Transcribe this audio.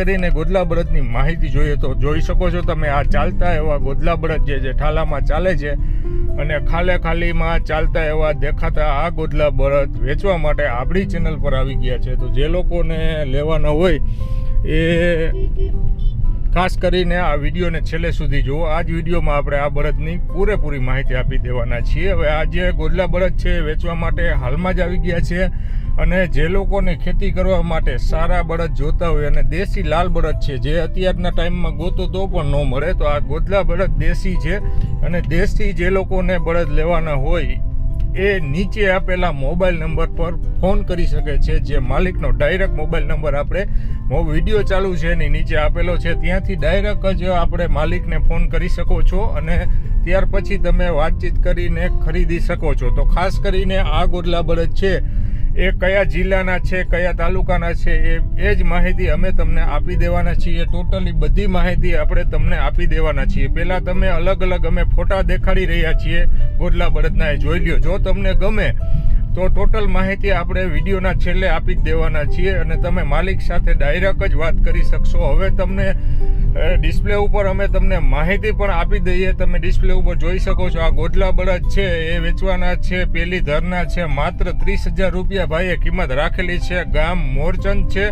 કરીને ગોદલા બળદની માહિતી જોઈએ તો જોઈ શકો છો તમે, આ ચાલતા એવા ગોદલા બળદ જે જે ઠાલામાં ચાલે છે અને ખાલે ખાલીમાં ચાલતા એવા દેખાતા આ ગોદલા બળદ વેચવા માટે આપણી ચેનલ પર આવી ગયા છે. તો જે લોકોને લેવાના હોય એ ખાસ કરીને આ વિડીયોને છેલ્લે સુધી જુઓ. આ જ વિડીયોમાં આપણે આ બળદની પૂરેપૂરી માહિતી આપી દેવાના છીએ. હવે આ જે ગોદલા બળદ છે વેચવા માટે હાલમાં જ આવી ગયા છે અને જે લોકોને ખેતી કરવા માટે સારા બળદ જોતા હોય અને દેશી લાલ બળદ છે, જે અત્યારના ટાઈમમાં ગોતો તો પણ ન મળે, તો આ ગોદલા બળદ દેશી છે અને દેશી જે લોકોને બળદ લેવાના હોય એ નીચે આપેલા મોબાઈલ નંબર પર ફોન કરી શકે છે, જે માલિકનો ડાયરેક્ટ મોબાઈલ નંબર આપણે વીડિયો ચાલુ છે, એની નીચે આપેલો છે. ત્યાંથી ડાયરેક્ટ જ આપણે માલિકને ફોન કરી શકો છો અને ત્યાર પછી તમે વાતચીત કરીને ખરીદી શકો છો. તો ખાસ કરીને આ ગોરલા બળદ છે, એ કયા જિલ્લાના છે, કયા તાલુકાના છે, એ એ જ માહિતી અમે તમને આપી દેવાના છીએ. ટોટલી બધી માહિતી આપણે તમને આપી દેવાના છીએ. પહેલાં તમે અલગ અલગ અમે ફોટા દેખાડી રહ્યા છીએ. ગોદલા બળદના એ જોઈ લ્યો. જો તમને ગમે તો ટોટલ માહિતી આપણે વિડીયોના છેલ્લે આપી જ દેવાના છીએ અને તમે માલિક સાથે ડાયરેક્ટ જ વાત કરી શકશો. હવે તમને ડિસ્પ્લે ઉપર અમે તમને માહિતી પણ આપી દઈએ. તમે ડિસ્પ્લે ઉપર જોઈ શકો છો આ ગોદલા બળદ છે, એ વેચવાના છે, પેલી ધરના છે, માત્ર ત્રીસ હજાર રૂપિયા ભાઈએ કિંમત રાખેલી છે. ગામ મોરચંદ છે.